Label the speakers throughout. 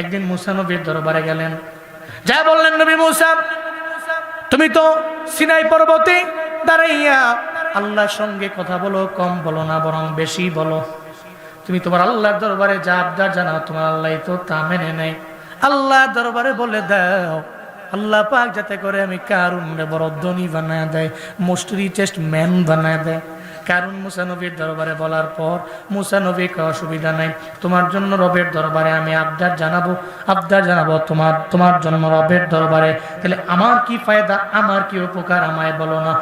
Speaker 1: একদিন মুসা নবীর দরবারে গেলেন। যা বললেন নবী মুসা, তুমি তো সিনাই পর্বতে দাঁড়াইয়া আল্লাহর সঙ্গে কথা বলো, কম বলো না, বরং বেশি বলো। তুমি তোমার আল্লাহর দরবারে যা আবদার জানাও, তোমার আল্লাহ তো তা মেনে নেয়। আল্লাহ দরবারে বলে দাও, আল্লাহ পাক যাতে করে আমি কারুন বড় ধনী বানায় দেয় মোস্ট চেস্ট ম্যান বানায় দেয়। কারণ মুসানবীর দরবারে বলার পর মুসানবীকে অসুবিধা নাই। তোমার জন্য রবের দরবারে আমি আবদার জানাব আবদার জানাব তোমার তোমার জন্য রবের দরবারে। তাহলে আমার কি ফায়দা, আমার কি উপকার আমায় বলো না।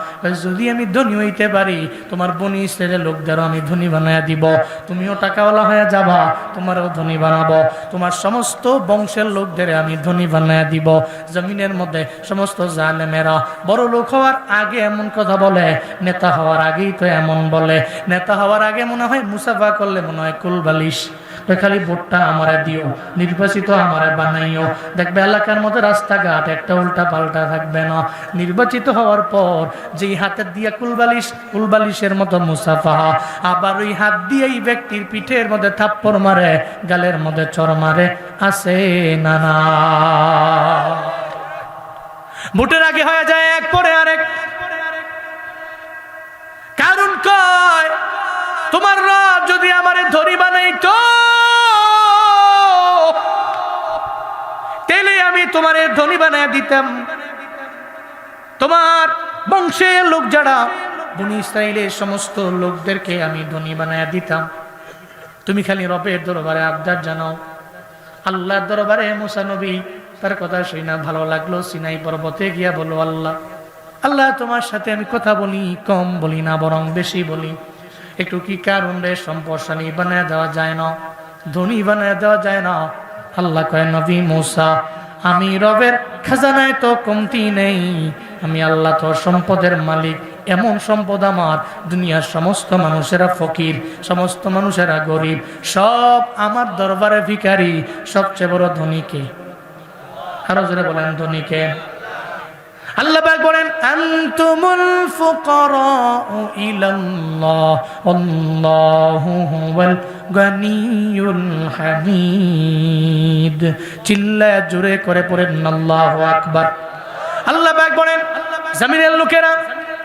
Speaker 1: যদি আমি ধনী হইতে পারি, তোমার বনি ছেলে লোকদেরও আমি ধনী বানায় দিব। তুমিও টাকাওয়ালা হয়ে যাবা, তোমারও ধনী বানাবো। তোমার সমস্ত বংশের লোকদের আমি ধনী বানায় দিব। জমিনের মধ্যে সমস্ত জালেমেরা বড় লোক হওয়ার আগে এমন কথা বলে, নেতা হওয়ার আগেই তো এমন বলে। নেতা হওয়ার আগে মনে হয় মুসাফা করলে মনে হয় কুলবালিশ তো খালি ভোটটা আমারে দিও, নির্বাচিত আমারে বানাইও। দেখবে এলাকার মধ্যে রাস্তাঘাট একটা উল্টা পাল্টা থাকবে না। নির্বাচিত হওয়ার পর যেই হাতের দিয়ে কুলবালিশ কুলবালিশের মতো মুসাফা। আবার ওই হাত দিয়ে এই ব্যক্তির পিঠের মধ্যে থাপ্পড় মারে, গালের মধ্যে চর মারে। আসে না না? ভোটের আগে হয়ে যায় এক পরে আরেক। কারণ কয়, তোমার রব যদি আমারে ধরি বানাইতো তেলে আমি তোমারে ধনী বানায় দিতাম। তোমার বংশের লোক যারা, বনি ইসরায়েলের সমস্ত লোকদেরকে আমি ধনী বানায় দিতাম। তুমি খালি রবের দরবারে আবদার জানাও। আল্লাহর দরবারে মুসা নবী তার কথা শুনে ভালো লাগল, সিনাই পর্বতে গিয়া বলো আল্লাহ আল্লাহ তোমার সাথে আমি কথা বলি, কম বলি না, বরং বেশি বলি। একটু কি কারণ রে সম্পর্শালী বানায় দেওয়া যায় না, ধনী বানায় দেওয়া যায় না? আল্লাহ কয়, নবী মুসা, আমি রবের খাজানায় তো কমতি নেই। আমি আল্লাহ তো সম্পদের মালিক, এমন সম্পদ আমার। দুনিয়ার সমস্ত মানুষেরা ফকির, সমস্ত মানুষেরা গরিব, সব আমার দরবারে ভিখারি। সবচেয়ে বড় ধনীকে আরও জোরে বলেন ধনীকে আল্লাহ পাক বলেন, আনতুমুল ফুকারাউ ইলাল্লাহ, আল্লাহু হুয়াল গানিয়ুল হামিদ। চিল্লা জোরে করে পড়েন, আল্লাহু আকবার। আল্লাহ পাক বলেন, জমিনের লোকেরা,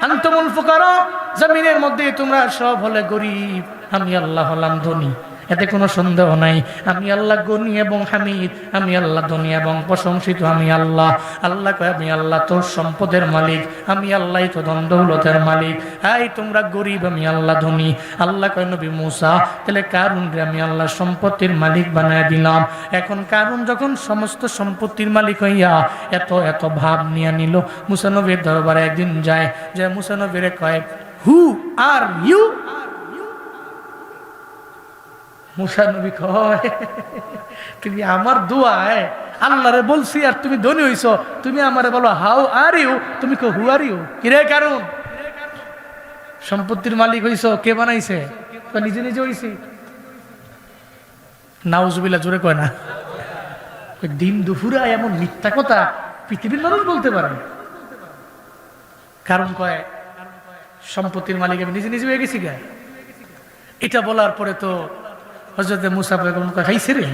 Speaker 1: আনতুমুল ফুকারা, জমিনের মধ্যে তোমরা সব হলে গরিব, আমি আল্লাহ হলাম ধনী। এতে কোনো সন্দেহ নাই। আমি আল্লাহ গনি এবং হামিদ, আমি আল্লাহ ধনী এবং প্রশংসিত, আমি আল্লাহ। আল্লাহ আমি আল্লাহ তোর সম্পদের মালিক, আমি আল্লাহ তো দৌলতের মালিক। হাই, তোমরা গরিব, আমি আল্লাহ ধনী। আল্লাহ কয়, নবী মুসা, তাহলে কারুন রে, আমি আল্লাহ সম্পত্তির মালিক বানায় দিলাম। এখন কারুন যখন সমস্ত সম্পত্তির মালিক হইয়া এত এত ভাব নিয়ে নিল মুসানবীর দরবারে একদিন যায় যে মুসানবীরে কয়, হু আর ইউ মুসা নবী কয়, তুমি আমার দোয়ায়, আল্লাহরে বলছি আর তুমি ধনী হইছো। তুমি আমারে বলো, হাউ আর ইউ? তুমি কো হু আর ইউ? কিরে কারণ সম্পত্তির মালিক হইছো, কে বানাইছে? নিজে নিজে হইছি। নাউজুবিল্লা জোরে কয় না। দিন দুপুরা এমন মিথ্যা কথা পৃথিবীর মানুষ বলতে পারে কারণ কয়, সম্পত্তির মালিক আমি নিজে নিজে হয়ে গেছি গা। এটা বলার পরে তো হজরতে মুসা বেগম হাইছে রে?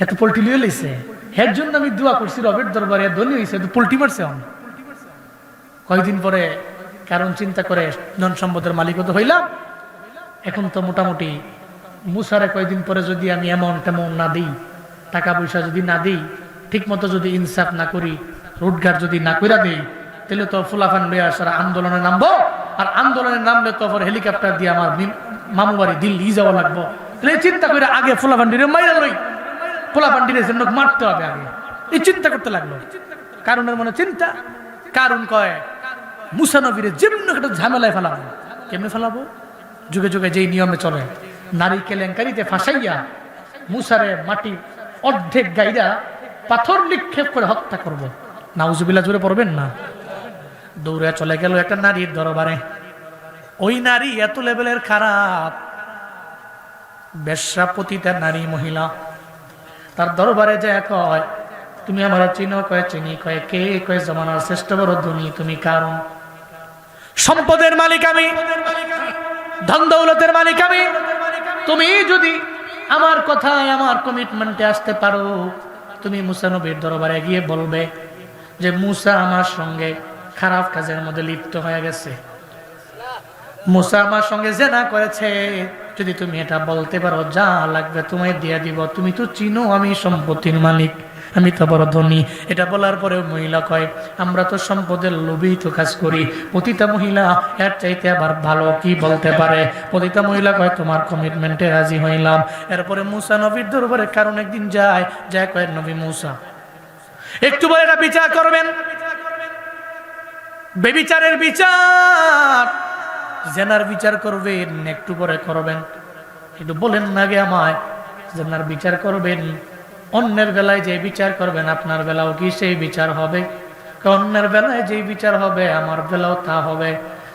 Speaker 1: এত পোল্ট্রি লিয়ে লইছে। এর জন্য আমি দোয়া করছি, রবের দরবারে ধনী হয়েছে তো পোল্ট্রি মারছে অন কয়েকদিন পরে কারণ চিন্তা করে ধন সম্পদের মালিকও তো হইলাম। এখন তো মোটামুটি মুসারে কয়েকদিন পরে যদি আমি এমন তেমন না দিই, টাকা পয়সা যদি না দিই ঠিক মতো যদি ইনসাফ না করি রোডঘাট যদি না কইরা দিই, তাহলে তো ফুলাফান লয়ে আসার আন্দোলনে নামবো। আর আন্দোলনে নামলে তো হেলিকপ্টার দিয়ে আমার মি- মামু বাড়ি দিল্লি যাওয়া লাগবো। চিন্তা করে আগে ফুলাফান্ডিরে মাইরা লই। ফুলাফান্ডিরে জন্য মারতে হবে আগে। এই চিন্তা করতে লাগল। কারণের মনে চিন্তা। কারণ কয় মুসানবীরে যেমন একটা ঝামেলায় ফেলাবো, কেমনে ফেলাবো? যুগে যুগে যেই নিয়মে চলে, নারী কেলেঙ্কারিতে ফাঁসাইয়া মুসারে মাটি অর্ধেক গাইরা পাথর নিক্ষেপ করে হত্যা করব। নাউজুবিল্লা জুড়ে পড়বেন না? দৌড়ে চলে গেল একটা নারীর দরবারে। ওই নারী এত লেভেলের খারাপ। বেশ্যাপতিতা নারী মহিলা। তার দরবারে যায় কয়, তুমি আমার চিনো, কয় চিনি, কয় কে, কয় জমানার শ্রেষ্ঠ বড় ধনী, তুমি কারণ? সম্পদের মালিক আমি, ধন দৌলতের মালিক আমি। তুমি যদি আমার কথায় আমার কমিটমেন্টে আসতে পারো, তুমি মুসা নবীর দরবারে গিয়ে বলবে যে, মুসা আমার সঙ্গে খারাপ কাজের মধ্যে লিপ্ত হয়ে গেছে। মুসা আমার সঙ্গে জেনা করেছে। যদি তুমি এটা বলতে পারো, যা লাগবে তোমায় দিয়ে দিব। তুমি তো চিনো আমি সম্পত্তির মালিক, আমি তো বড় ধনী। এটা বলার পরেও মহিলা কয়, আমরা তো সম্পদের লোভেই তো কাজ করি। প্রতিটা মহিলা এর চাইতে আবার ভালো কি বলতে পারে? প্রতিটা মহিলা কয়, তোমার কমিটমেন্টে রাজি হইলাম। এরপরে মুসা নবীর দরবারে কারণ একদিন যায় যায় কয়, নবী মুসা, একটু বলে এটা বিচার করবেন। বেবিচারের বিচার জেনার বিচার করবেন, একটু পরে করবেন। একটু বলেন না গে আমায়, জেনার বিচার করবেন। অন্যের বেলায় যে বিচার করবেন, আপনার বেলাও কি সেই বিচার হবে? অন্যের বেলায় যে বিচার হবে, আমার বেলাও তা হবে।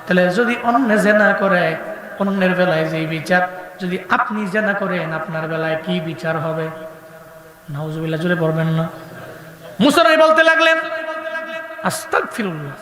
Speaker 1: তাহলে যদি অন্য জেনা করে, অন্যের বেলায় যে বিচার, যদি আপনি জেনা করেন, আপনার বেলায় কি বিচার হবে? নাউজুবিল্লাহ জুড়ে পড়বেন না। মুসরাই বলতে লাগলেন আস্তাক ফিরুল্লাহ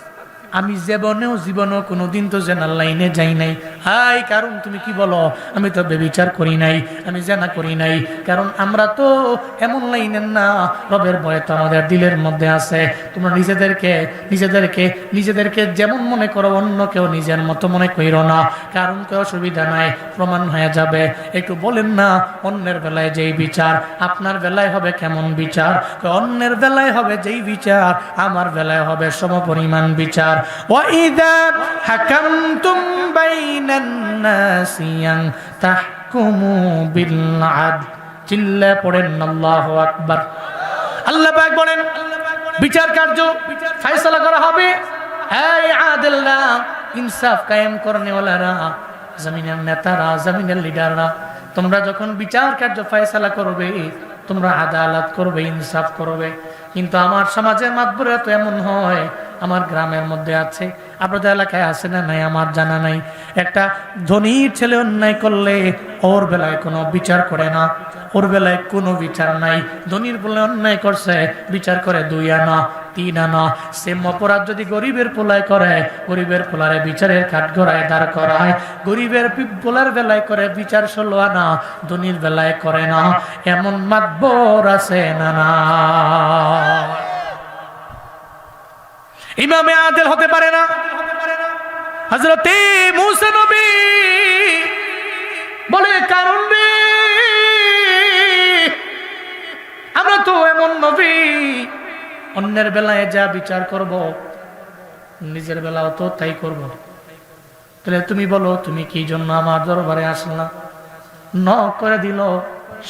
Speaker 1: আমি জীবনেও জীবনেও কোনোদিন তো জেনার লাইনে যাই নাই। হাই, কারণ তুমি কি বলো? আমি তো বেবিচার করি নাই, আমি জেনা করি নাই। কারণ আমরা তো এমন লাইনের না, রবের ভয় তো আমাদের দিলের মধ্যে আছে। তোমরা নিজেদেরকে নিজেদেরকে নিজেদেরকে যেমন মনে করো, অন্য কেউ নিজের মতো মনে কইরো না। কারণ কেউ অসুবিধা নাই, প্রমাণ হয়ে যাবে। একটু বলেন না, অন্যের বেলায় যেই বিচার, আপনার বেলায় হবে কেমন বিচার? অন্যের বেলায় হবে যেই বিচার, আমার বেলায় হবে সমপরিমাণ বিচার। وإذا حكمتم بين الناس أن تحكموا بالعدل চিল্লা পড়েন আল্লাহ আকবার আল্লাহ পাক বলেন বিচার কার্য ফয়সালা করা হবে এই আদেলরা ইনসাফ কায়েম করনেওয়ালারা জমিনের নেতারা জমিনের লিডাররা তোমরা যখন বিচার কার্য ফয়সালা করবে তোমরা আদালত করবে ইনসাফ করবে কিন্তু আমার সমাজের মাধ্যমে তো এমন হয়, আমার গ্রামের মধ্যে আছে, আপনাদের এলাকায় আছে না নাই, আমার জানা নাই। একটা ধনী ছেলে অন্যায় করলে ওর বেলায় কোনো বিচার করে না, ওর বেলায় কোনো বিচার নাই। ধনীর বলে অন্যায় করছে, বিচার করে দুই আনা। অপরাধ যদি গরিবের পোলায় করে, গরিবের পোলারে বিচারের কাঠ গড়ায় দাঁড় করায়। গরিবের পোলার বেলায় করে বিচার ষোলো আনা বেলায় করে না। এমন মাতবর আছে না না। ইমামে আদেল হতে পারে না। হজরতে মুসা নবী বলে কারণ রে অন্যের বেলায় যা বিচার করব, নিজের বেলাও তো তাই করব। তাহলে তুমি বলো, তুমি কি জন্য আমার দরবারে আসলা? নক করে দিল,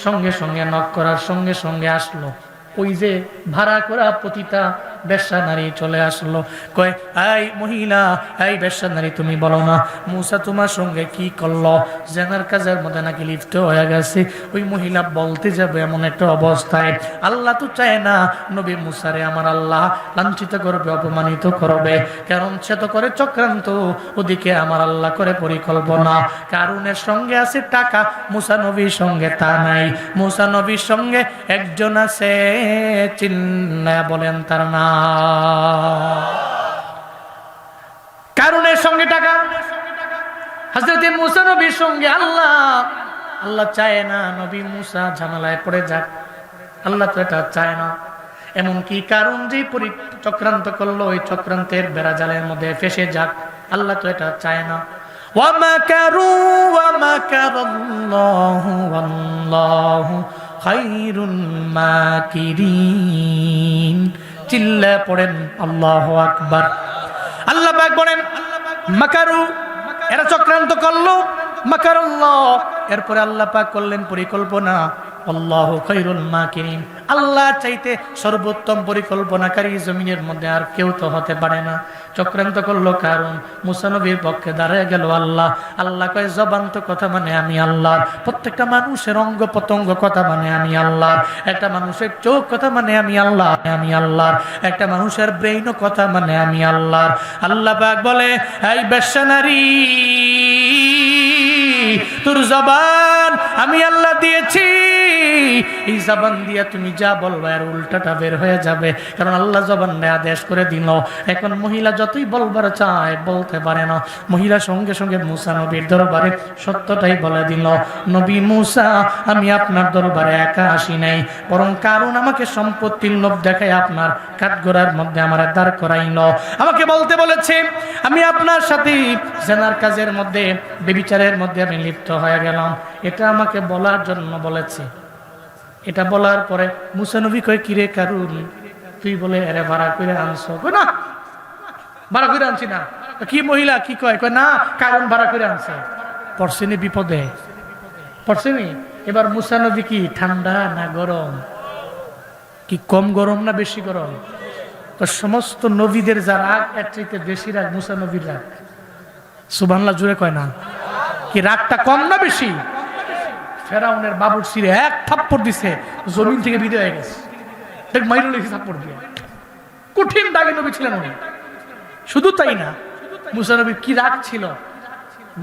Speaker 1: সঙ্গে সঙ্গে নক করার সঙ্গে সঙ্গে আসলো। ওই যে ভাড়া করা প্রতিটা বেশ্যা নারী চলে আসলো। কয় এই মহিলা এই বেশ্যা নারী, তুমি বলো না, মুসা তোমার সঙ্গে কি করল? জেনার কাজের মধ্যে নাকি লিপ্ত হয়ে গেছে। ওই মহিলা বলতে যাবে এমন একটা অবস্থায়, আল্লাহ তো চায় না নবী মুসারে আমার আল্লাহ লাঞ্ছিত করবে, অপমানিত করবে। কারণ সে তো করে চক্রান্ত, ওদিকে আমার আল্লাহ করে পরিকল্পনা। কারণের সঙ্গে আছে টাকা, মুসা নবীর সঙ্গে তা নাই। মুসা নবীর সঙ্গে একজন আছে চিন্না বলেন তার না কারণের সঙ্গে টাকা হাজরত মুসা নবীর সঙ্গে আল্লাহ আল্লাহ চায় না নবী মুসা ঝামেলায় পড়ে যাক আল্লাহ তো এটা চায় না এমনকি কারণ যে পরি চক্রান্ত করলো ওই চক্রান্তের বেড়াজালের মধ্যে ফেসে যাক আল্লাহ তো এটা চায় না ومكروا ومكر الله والله খাইরুল মাকিরিন। চিল্লা পড়েন, আল্লাহ আকবার। আল্লাহ পাক বলেন, মাকারু, এরা চক্রান্ত করল। মাকারুল্লাহ। এরপরে আল্লাহ পাক করলেন পরিকল্পনা, আল্লাহ খাইরুল মাকিরিন। আল্লাহ চাইতে সর্বোত্তম পরিকল্পনাকারী জমিনের মধ্যে আর কেউ তো হতে পারে না। চক্রান্ত করল কারণ মুসানবীর পক্ষে দাঁড়ায় গেল আল্লাহ। আল্লাহ কয়, জবান তো কথা মানে আমি আল্লাহ। প্রত্যেকটা মানুষের অঙ্গ প্রত্যঙ্গ কথা মানে আমি আল্লাহ। একটা মানুষের চোখ কথা মানে আমি আল্লাহ আমি আল্লাহ। একটা মানুষের ব্রেইনও কথা মানে আমি আল্লাহ। আল্লাহ পাক বলে, এই বেশ্যা তোর জবান আমি আল্লাহ দিয়েছি। এই জবান দিয়া তুমি যা বলবা আর উল্টাটা বের হয়ে যাবে। কারণ আল্লাহ জবান আদেশ করে দিল। এখন মহিলা যতই বলবার চায়, বলতে পারে না। মহিলা সঙ্গে সঙ্গে মুসা নবীর দরবারে সত্যটাই বলে দিল, নবী মুসা, আমি আপনার দরবারে একা আসি নাই। বরং কারণ আমাকে সম্পত্তির লোভ দেখায় আপনার কাঠগোড়ার মধ্যে আমার দাঁড় করাইল। আমাকে বলতে বলেছে, আমি আপনার সাথে জেনার কাজের মধ্যে বেবিচারের মধ্যে আমি লিপ্ত হয়ে গেলাম। এটা আমাকে বলার জন্য বলেছে। এটা বলার পরে মুসানবী কয়, কিরে কারুন? তুই বলে এরে ভাড়া করে আনছো। না ভাড়া করে আনছি না। কি মহিলা? কি কয়? কয়, না, কারণ ভাড়া করে আনছে। পড়ছেনি বিপদে পড়ছেনি এবার মুসানবী কি, ঠান্ডা না গরম? কি কম গরম না বেশি গরম? তো সমস্ত নবীদের যা রাগ, এর চাইতে বেশি রাগ মুসানবীর রাগ। সুবাংলা জুড়ে কয় না? কি রাগটা কম না বেশি? ফেরাউনের বাবুর সিরে এক থাপ্পড় দিছে, জমিন থেকে বিদায় হয়ে গেছে। দেখ মাইরুল থাপ্পড় দিয়ে। কঠিন দাগে নবী ছিলেন উনি। শুধু তাই না, মুসা নবীর কি রাগ ছিল?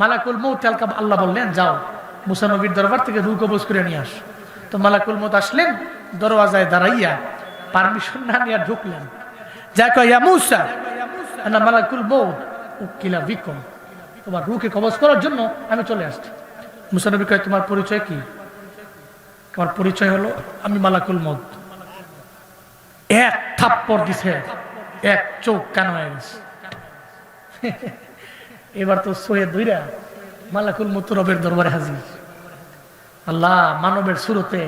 Speaker 1: মালাকুল মৌত আলকা আল্লাহ বললেন, যাও মুসানবীর দরবার থেকে রু কবজ করে নিয়ে আস। তো মালাকুল মৌত আসলেন, দরওয়াজায় দাঁড়াইয়া পারমিশন না নিয়ে ঢুকলেন। যা কয়া মুসা না মালাকুল মৌত উকিলা বিকম। তোমার রুকে কবজ করার জন্য আমি চলে আসছি। মুসা নবী কয় তোমার পরিচয় কি? তোমার পরিচয় হলো আমি মালাকুল মৌত এক থাপ্পড় দিছে, এক চোখ কান এবার তো সোয়ে দুইরা মালাকুল মত রবের দরবারে হাজির। আল্লাহ মানবের সুরতে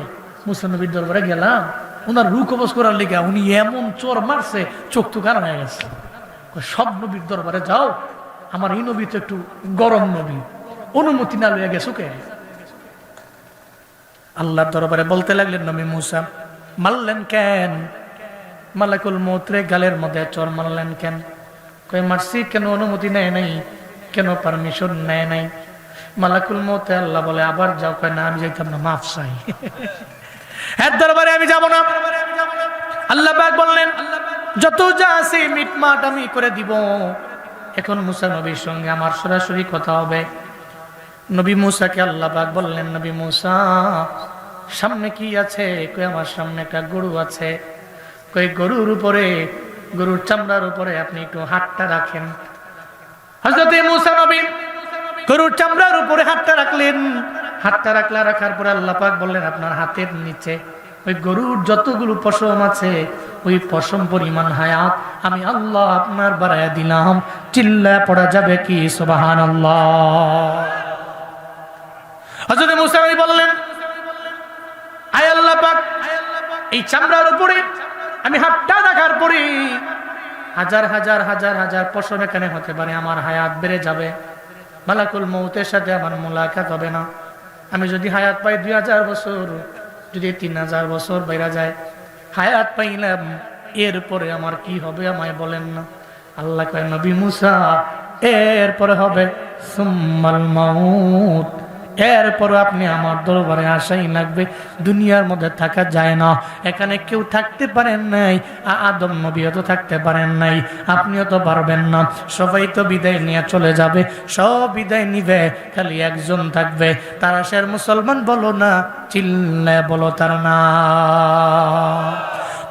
Speaker 1: মুসানবীর দরবারে গেলাম। ওনার রু কবজ করার লেগে উনি এমন চোর মারছে, চোখ তো কারণ হয়ে গেছে। সব নবীর দরবারে যাও, আমার এই নবী তো একটু গরম নবী। অনুমতি না লইয়া গেছো কে? আল্লাহ দরবারে বলতে লাগলেন, নবী মুসা, মারলেন কেন? মালাকুল মৌত্রে গালের মধ্যে চর মারলেন কেন? কই মারছি কেন অনুমতি নেয় নাই? কেন পারমিশন নেয় নাই? মালাকুল মৌতে আল্লাহ বলে, আবার যাও, কয়, না, আমি যাইতাম না, মাফ চাই। এর দরবারে আমি যাব না। আল্লাহ পাক বললেন, যত যা আছে মিটমাট আমি করে দিব। এখন মুসা নবীর সঙ্গে আমার সরাসরি কথা হবে। নবী মুসাকে আল্লাহ পাক বললেন, নবী মুসা, সামনে কি আছে? কই, আমার সামনে একটা গরু আছে। কই, গরুর উপরে, গরুর চামড়ার উপরে আপনি একটু হাতটা রাখেন। হজরত মুসা নবী গরুর চামড়ার উপরে হাতটা রাখলেন। হাতটা রাখলা, রাখার পরে আল্লাহ পাক বললেন, আপনার হাতের নিচে ওই গরুর যতগুলো পশম আছে, ওই পশম পরিমাণ হায়াত আমি আল্লাহ আপনার বাড়াইয়া দিলাম। চিল্লা পড়া যাবে কি? সুবাহান হজরত মুসা নবী বললেন, আয় আল্লাহ পাক, এই চামড়ার উপরে আমি হাতটা রাখার পরে হাজার হাজার হাজার হাজার পশম এখানে হতে পারে আমার হায়াত বেড়ে যাবে? মালাকুল মৌতের সাথে আমার মোলাকাত হবে না। আমি যদি হায়াত পাই দুই হাজার বছর, যদি তিন হাজার বছর বেড়া যায়, হায়াত পাইলাম, এরপরে আমার কি হবে আমায় বলেন না। আল্লাহ কয়, নবী মুসা, এরপরে হবে সুম্মাল মাউত। এরপর আপনি আমার দরবারে আসাই লাগবে, দুনিয়ার মধ্যে থাকা যায় না। এখানে কেউ থাকতে পারেন নাই আদম নবীও তো থাকতে পারেন নাই, আপনিও তো পারবেন না। সবাই তো বিদায় নিয়ে চলে যাবে, সব বিদায় নিবে, খালি একজন থাকবে। তারা সে মুসলমান বলো না, চিল্লে বলো তার না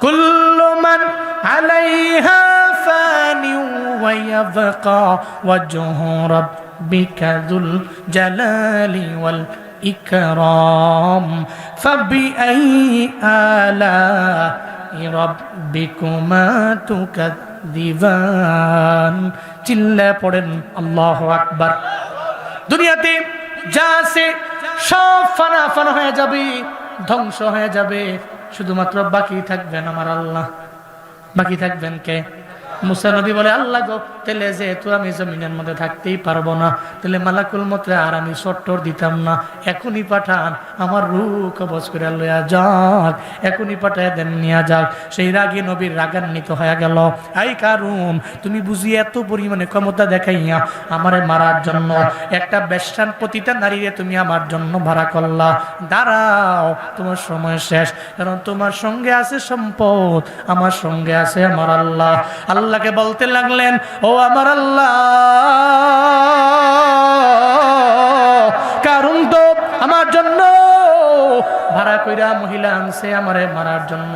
Speaker 1: কুল্লুমান আলাইহা ফানি ويبقى وجه ربك ذو الجلال والإكرام فبأي آلاء ربكما تكذبان চিল্লা পড়েন আল্লাহ আকবার দুনিয়াতে যা আছে সব ফানা ফানা হয়ে যাবে ধ্বংস হয়ে যাবে শুধুমাত্র বাকি থাকবেন আমার আল্লাহ বাকি থাকবেন কে বলে, আল্লাহ গো যেহেতু আমি জমিনের মধ্যে থাকতেই পারব না, তাহলে মালাকুল মতে আর আমি সট্টর দিতাম না। এখনই পাঠান, আমার কবচ করে লইয়া যাক, এখনই পাঠায় দেন যাক। সেই রাগে নবীর রাগান্বিত হয়ে গেল। আই কারুন, তুমি বুঝি এত পরিমাণে ক্ষমতা দেখাইয়া আমারে মারার জন্য, একটা বেশ্যান প্রতিটা নারীরে তুমি আমার জন্য ভাড়া করলা। দাঁড়াও, তোমার সময় শেষ, কারণ তোমার সঙ্গে আছে সম্পদ, আমার সঙ্গে আছে আমার আল্লাহ আল্লাহকে বলতে লাগলেন, ও আমার আল্লাহ, কারণ তো আমার জন্য। ভাড়া কইরা মহিলা আনছে আমারে মারার জন্য।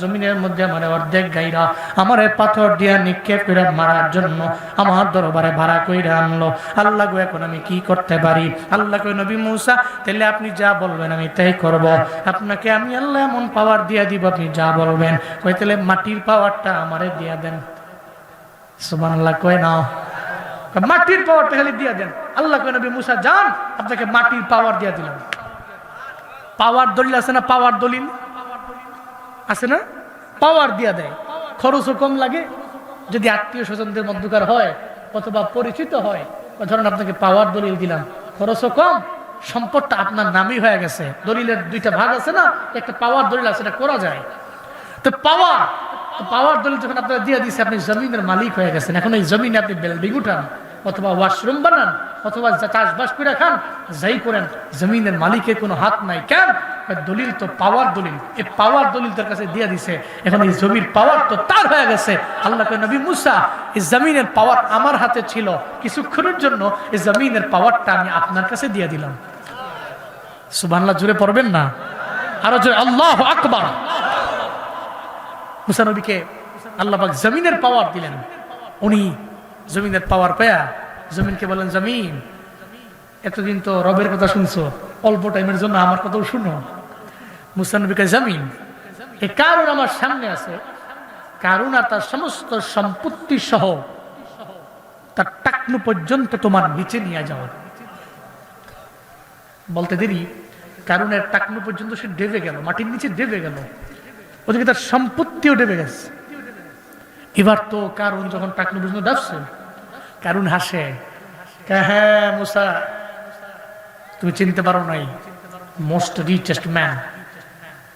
Speaker 1: জমিনের মধ্যে আমার অর্ধেক গাইরা আমারে পাথর দিয়া নিক্ষেপ করে মারার জন্য আমার দরবারে ভাড়া কইরা আনলো। আল্লাহ গো, এখন আমি কি করতে পারি? আল্লাহ কই নবী মুসা তাহলে আপনি যা বলবেন আমি তাই করব। আপনাকে আমি আল্লাহ এমন পাওয়ার দিয়া দিব, আপনি যা বলবেন। কই তাহলে মাটির পাওয়ারটা আমারে দিয়া দেন। সুমান আল্লাহ কয়, মাটির পাওয়ারটা খালি দিয়া দেন। আল্লাহ কয়, নবী মুসা, যান, আপনাকে মাটির পাওয়ার দিয়া দিলাম। পাওয়ার দলিল আছে না পাওয়ার দলিল? আছে না? পাওয়ার দিয়া খরচও কম লাগে। যদি আত্মীয় স্বজনদের মধ্যকার হয়, অথবা পরিচিত হয় ধরেন আপনাকে পাওয়ার দলিল দিলাম, খরচও কম, সম্পদটা আপনার নামই হয়ে গেছে। দলিলের দুইটা ভাগ আছে না, একটা পাওয়ার দলিল আছে এটা করা যায়। তো পাওয়ার পাওয়ার দলিল যখন আপনারা দিয়ে দিচ্ছে আপনি জমিনের মালিক হয়ে গেছেন। এখন এই জমিনে আপনি বিল্ডিং উঠান, অথবা ওয়াশরুম বানান, অথবা চাষবাস করে খান, যাই করেন, জমিনের মালিকের কোনো হাত নাই। কেন? দলিল তো পাওয়ার দলিল। এই পাওয়ার দলিল তার কাছে দিয়ে দিছে এখন এই জমির পাওয়ার তো তার হয়ে গেছে। আল্লাহ নবী মুসা, এই জমিনের পাওয়ার আমার হাতে ছিল। কিছুক্ষণের জন্য এই জমিনের পাওয়ারটা আমি আপনার কাছে দিয়ে দিলাম। সুবহানাল্লাহ জুড়ে পড়বেন না? আরও জোরে, আল্লাহ আকবার। মুসা নবীকে আল্লাহ জমিনের পাওয়ার দিলেন। উনি জমিনের পাওয়ার পেয়া জমিনকে বলেন জমিন, এতদিন তো রবের কথা শুনছো, অল্প টাইমের জন্য আমার কথাও শুনো। মুসা নবীকে জমিন এই কারণ আমার সামনে আছে। কারণ আর তার সমস্ত সম্পত্তি সহ তার টাকনু পর্যন্ত তোমার নিচে নিয়ে যাওয়া। বলতে দেরি, কারণের টাকনু পর্যন্ত সে ডেবে গেল, মাটির নিচে ডেবে গেল। ওদিকে তার সম্পত্তিও ডেবে গেছে। এবার তো কারণ যখন টাকনু পর্যন্ত ডাবছে কারণ হাসে হ্যাঁ মুসা, তুমি চিনতে পারো নাই মোস্ট রিচেস্ট ম্যান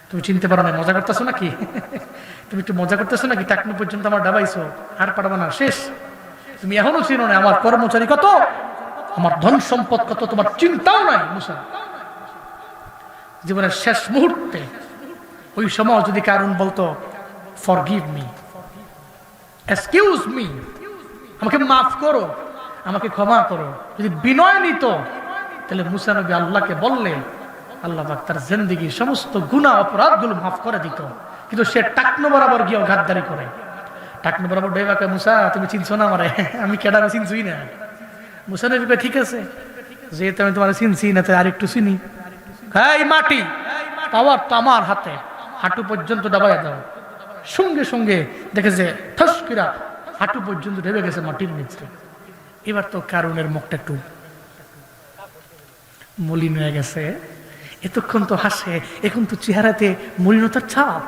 Speaker 1: তুমি চিনতে পারো নাই, মজা করতেছো নাকি? তুমি একটু মজা করতেছো নাকি? টাকনু পর্যন্ত আমার ডাবাইছো, আর পারবা না, শেষ। তুমি এখনও চিনো না, আমার কর্মচারী কত? আমার ধন সম্পদ কত? তোমার চিন্তাও নাই, মুসা। জীবনের শেষ মুহূর্তে ওই সময় যদি কারণ বলতো forgive me excuse me আমাকে মাফ করো, আমাকে ক্ষমা করো। যদি বিনয় নিত, তাহলে মুসা নবী আল্লাহকে বললে, আল্লাহ তার জিন্দিগি সমস্ত গুণা অপরাধগুলো মাফ করে দিত। কিন্তু সে টাকনো বরাবর গিয়ে ঘাতদারি করে। টাকনো বরাবর ডেবাকে মুসা, তুমি চিনছো না আমারে? আমি কেডারে চিনছুই না? মুসা নবী ঠিক আছে, যেহেতু আমি তোমার চিনছি না, তাই আরেকটু চিনি। হ্যাঁ মাটি, পাওয়ার তো আমার হাতে। হাঁটু পর্যন্ত ডাবাই দাও। সঙ্গে সঙ্গে দেখে যে হাঁটু পর্যন্ত ঢেবে গেছে মাটির নিচে। এবার তো কারণের মুখটা একটু মলিন হয়ে গেছে। এতক্ষণ তো হাসে, এখন তো চেহারাতে মলিনতার ছাপ।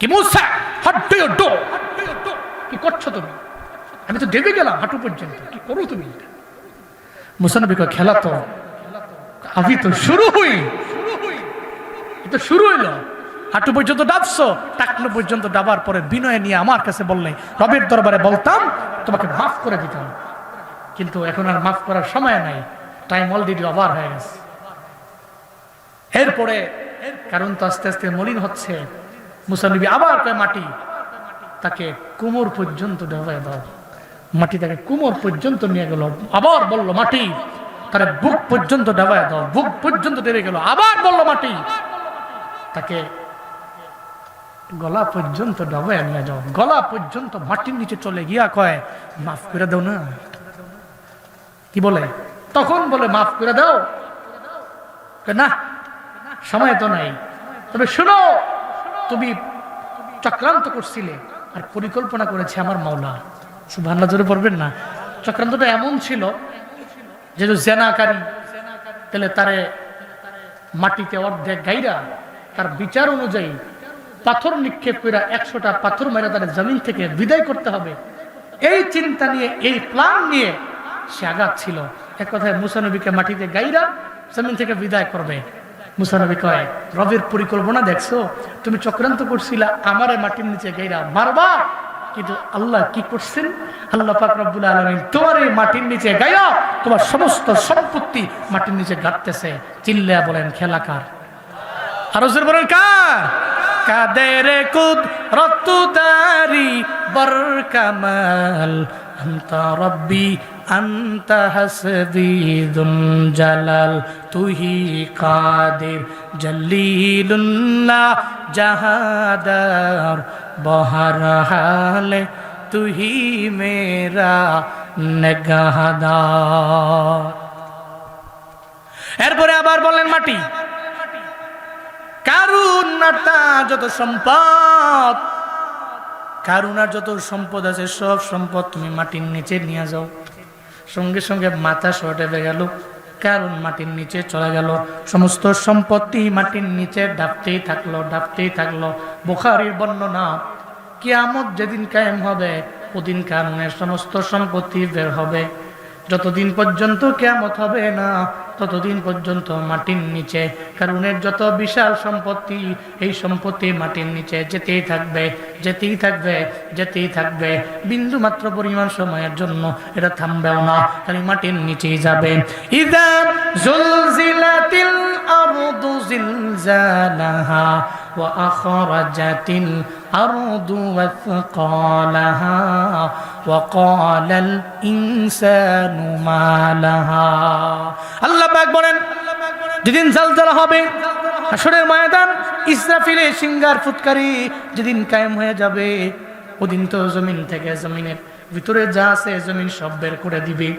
Speaker 1: কি কি করছ তুমি? আমি তো ডেবে গেলাম হাঁটু পর্যন্ত। কি করো তুমি? মুসানবী খেলা তো। আমি তো শুরু হই। তো শুরু হইল। হাঁটু পর্যন্ত ডাবছো টাকনো পর্যন্ত ডাবার পরে বিনয় নিয়ে আমার কাছে বললে, রবের দরবারে বলতাম, তোমাকে মাফ করে দিতাম। কিন্তু এখন আর মাফ করার সময় নাই টাইম অলরেডি ওভার হয়ে গেছে। এরপরে কারণ তো আস্তে আস্তে মলিন হচ্ছে মুসানবী আবার কয় মাটি? তাকে কোমর পর্যন্ত ডেবায় দাও। মাটি তাকে কোমর পর্যন্ত নিয়ে গেল, আবার বলল, মাটি। তার বুক পর্যন্ত ডেবায় দাও, বুক পর্যন্ত ডেবে গেল, আবার বলল, মাটি। তাকে গলা পর্যন্ত ডবায় নিয়ে যাও। গলা পর্যন্ত মাটির নিচে চলে গিয়া কয়, মাফ করে দাও না। কি বলে? তখন বলে, মাফ করে দাও। না, সময় তো নাই। তবে শুনো, তুমি চক্রান্ত করছিলে আর পরিকল্পনা করেছে আমার মাওলা। সুবহানাল্লাহ, জোরে পড়বেন না। চক্রান্তটা এমন ছিল যে জেনাকারী, তাহলে তারে মাটিতে অর্ধেক গাইরা তার বিচার অনুযায়ী পাথর নিক্ষেপ করে একশোটা পাথর মেরে তার জমিন থেকে বিদায় করতে হবে। এই চিন্তা নিয়ে, এই প্ল্যান নিয়ে সে আঘাত ছিল। এক কথায় মুসানবীকে মাটিতে গাইরা জমিন থেকে বিদায় করবে। মুসানবী কয়, রবের পরিকল্পনা দেখছ? তুমি চক্রান্ত করছিলা, আমারে মাটির নিচে গাইরা মারবা? কিন্তু আল্লাহ কি করছেন? আল্লাহ পাক রব্বুল তোমার এই মাটির নিচে গায়া তোমার সমস্ত সম্পত্তি মাটির নিচে গাঁটতেছে চিল্লা বলেন খেলাকার আরও বলেন, কার? কাদের কুদ রতুদারি বর কামাল আন্তা রব্বি, আন্তা হাসবিদুল জালাল। তুহি কাদির জলিলুল্লাহ জাহাদার বহর হালে তুহি মেরা নেগাহাদার। এরপরে আবার বললেন মাটি। কারুনাটা যত সম্পদ কারুনার যত সম্পদ আছে, সব সম্পদ তুমি মাটির নিচে নিয়ে যাও। সঙ্গে সঙ্গে মাথা সটে গেল কারণ মাটির নিচে চলে গেল। সমস্ত সম্পত্তি মাটির নিচে ডাবতেই থাকল ডাবতেই থাকল। বুখারির বর্ণনা, কিয়ামত যেদিন কায়েম হবে, ওদিন কারণে সমস্ত সম্পত্তি বের হবে। যতদিন পর্যন্ত কেয়ামত হবে না ততদিন পর্যন্ত মাটির নিচে। কারণের যত বিশাল সম্পত্তি, এই সম্পত্তি মাটির নিচে যেতেই থাকবে যেতেই থাকবে যেতেই থাকবে। বিন্দু মাত্র পরিমাণ সময়ের জন্য এটা থামবেও না, খালি মাটির নিচেই যাবে। ইদা জুলজিলাতিল আরদু জিলজালাহা। আরদু ওয়াসকালাহা ওয়া ক্বালাল ইনসানু মা লাহা আল্লাহ পাক যেদিন জালজালা হবে আসরের ময়দান, ইসরাফিলে সিঙ্গার ফুৎকারি যেদিন কায়েম হয়ে যাবে, ওদিন তো জমিন থেকে জমিনের ভিতরে যা আছে জমিন সব বের করে দিবে।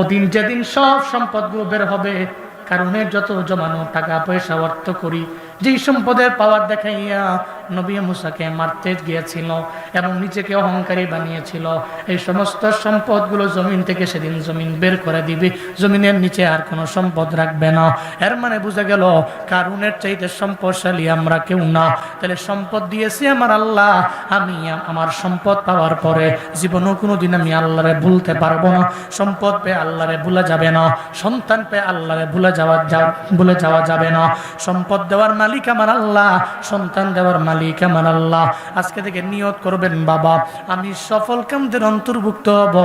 Speaker 1: ওদিন যেদিন সব সম্পদগুলো বের হবে কারণের যত জমানো টাকা পয়সা অর্থ করি যেই সম্পদের পাওয়ার দেখাইয়া নবী মুসাকে মারতে গিয়েছিল এবং নিজেকে অহংকারী বানিয়েছিল। এই সমস্ত সম্পদগুলো জমিন থেকে সেদিন জমিন বের করে দিবে। জমিনের নিচে আর কোনো সম্পদ রাখবে না। এর মানে বুঝা গেল, কারুনের চাইতে সম্পদশালী আমরা কেউ না। তাহলে সম্পদ দিয়েছি আমার আল্লাহ, আমি আমার সম্পদ পাওয়ার পরে জীবনও কোনোদিন আমি আল্লাহরে ভুলতে পারব না। সম্পদ পেয়ে আল্লাহরে ভুলে যাবে না। সন্তান পেয়ে আল্লাহরে ভুলে যাওয়া ভুলে যাওয়া যাবে না। সম্পদ দেওয়ার মালিক আমার আল্লাহ, সন্তান দেওয়ার মালিক আজকে থেকে নিয়ত করবেন, বাবা। আমি সফল কামদের অন্তর্ভুক্ত হব।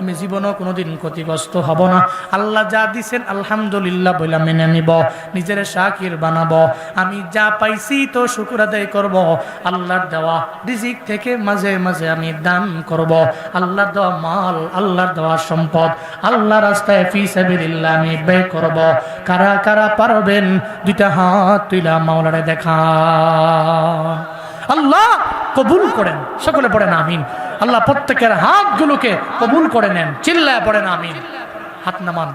Speaker 1: আমি জীবনও কোনোদিন ক্ষতিগ্রস্ত হব না। আল্লাহ যা দিছেন, আলহামদুলিল্লাহ বলে মেনে নিব। নিজের শাকির বানাবো। আমি যা পাইছি তো শুকুর আদায় করব। আল্লাহর দেওয়া রিজিক থেকে মাঝে মাঝে আমি দান করব। আল্লাহর দেওয়া মাল, আল্লাহর দেওয়া সম্পদ আল্লাহ রাস্তায় ফি সাবিলিল্লাহ আমি ব্যয় করব। কারা কারা পারবেন, দুইটা হাত তুইলা মাওলারে দেখা আল্লাহ কবুল করেন। সকলে পড়েন আমিন। আল্লাহ প্রত্যেকের হাতগুলোকে কবুল করে নেন। চিল্লায় পড়েন আমিন। হাত নামান।